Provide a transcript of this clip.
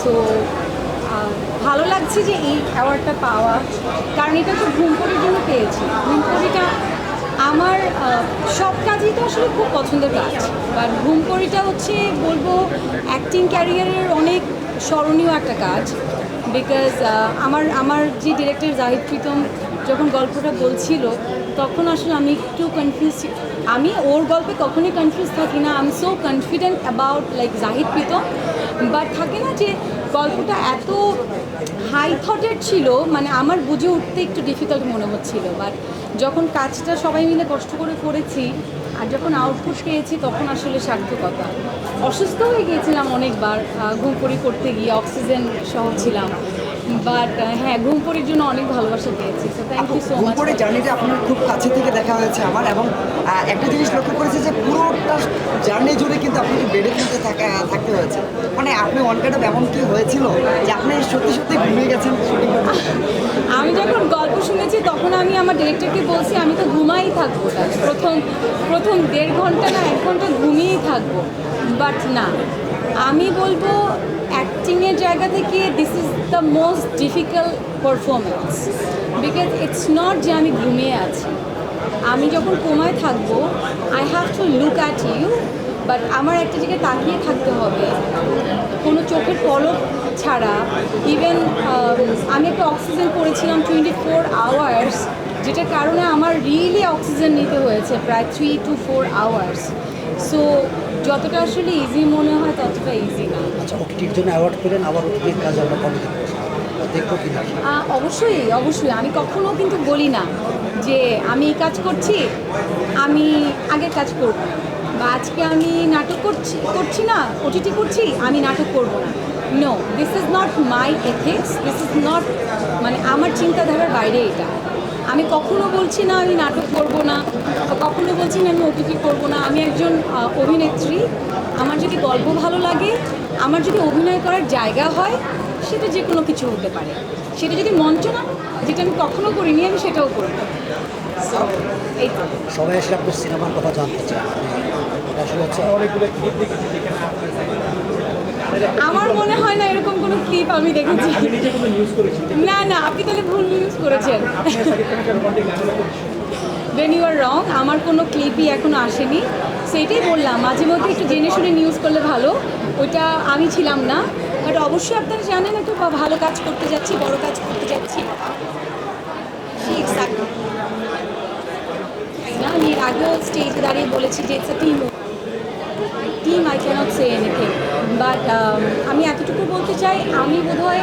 So ভালো লাগছে যে এই অ্যাওয়ার্ডটা পাওয়া, কারণ এটা তো ঘুমপড়ির জন্য পেয়েছি। ঘুমপড়িটা আমার সব কাজই তো আসলে খুব পছন্দের কাজ। বাট ঘুমপড়িটা হচ্ছে বলব অ্যাক্টিং ক্যারিয়ারের অনেক স্মরণীয় একটা কাজ। বিকজ আমার আমার যে ডিরেক্টর জাহিদ প্রীতম যখন গল্পটা বলছিল, তখন আসলে আমি একটু কনফিউজ আমি ওর গল্পে কখনোই কনফিউজ থাকি না। I am so confident about like Zahid Pritam but থাকে না যে, গল্পটা এত হাই থটের ছিল মানে আমার বুঝে উঠতে একটু ডিফিকাল্ট মনে হচ্ছিল। বাট যখন কাজটা সবাই মিলে কষ্ট করে করেছি আর যখন আউটপুট পেয়েছি তখন আসলে সার্থকতা। অসুস্থ হয়ে গিয়েছিলাম অনেকবার ঘুম ঘুমপড়ি করতে গিয়ে অক্সিজেন সহ ছিলাম। বাট হ্যাঁ ঘুমপড়ির জন্য অনেক ভালোবাসা পেয়েছি so thank you so much উপরে জার্নিটা আপনার খুব কাছে থেকে দেখা হয়েছে আমার এবং একটা জিনিস লক্ষ্য করেছে যে পুরোটা জার্নি জুড়ে কিন্তু আপনাকে বেডে তুলতে থাকা থাকতে হয়েছে। মানে আপনি অন কার্ডে এমন কি হয়েছিল যে আপনি সত্যি সত্যি ঘুমিয়ে গেছেন শুটিং করতে আমি যখন গল্প শুনেছি তখন আমি আমার ডিরেক্টরকে বলছি, আমি তো ঘুমাই থাকব। প্রথম প্রথম দেড় ঘণ্টা না এক ঘণ্টা ঘুমিয়েই থাকব। বাট না, আমি বলব অ্যাক্টিংয়ের জায়গা থেকে this is the most difficult performance because it's not যে আমি ঘুমিয়ে আছি। আমি যখন কোমায় থাকব I have to look at you but আমার একটা জায়গায় তাকিয়ে থাকতে হবে। কোনো চোখের পলক ছাড়া। ইভেন আমি একটা অক্সিজেন করেছিলাম টোয়েন্টি ফোর আওয়ার্স যেটার কারণে আমার রিয়েলি অক্সিজেন নিতে হয়েছে প্রায় three to four hours so যতটা আসলে ইজি মনে হয় ততটা ইজি না। আচ্ছা ওটিটির জন্য অ্যাওয়ার্ড পেলেন আবার ওটিটির কাজ আমরা কবে দেখব অবশ্যই অবশ্যই। আমি কখনো কিন্তু বলি না যে আমি এই কাজ করছি আমি আগের কাজ করব। বা আজকে আমি নাটক করছি করছি না ওটিটি করছি, আমি নাটক করব না। No this is not my ethics this is not মানে আমার চিন্তাধারার বাইরে এটা। আমি কখনো বলছি না আমি নাটক করব না কখনো বলছি না আমি ওটিটি করব না। আমি একজন অভিনেত্রী, আমার যদি গল্প ভালো লাগে, আমার যদি অভিনয় করার জায়গা হয়, সেটা যে কোনো কিছু হতে পারে। সেটা যদি মঞ্চ না, যেটা আমি কখনো করিনি, আমি সেটাও করব সবাই এসে আপনার সিনেমার কথা জানতে চায়। আসলে হচ্ছে আমার মনে হয় না এরকম কোনো ক্লিপ আমি দেখেছি। না না আপনি তাহলে ভুল নিউজ করেছেন। দেন ইউ আর রং আমার কোনো ক্লিপই এখনও আসেনি। সেইটাই বললাম মাঝে মধ্যে একটু জেনে শুনে নিউজ করলে ভালো। ওইটা আমি ছিলাম না। বাট অবশ্যই আপনারা জানেন একটু ভালো কাজ করতে যাচ্ছি বড় কাজ করতে যাচ্ছি। Exactly. না আমি স্টেজে দাঁড়িয়ে বলেছি যে it's team team I cannot say anything but আমি এতটুকু বলতে চাই, আমি বোধহয়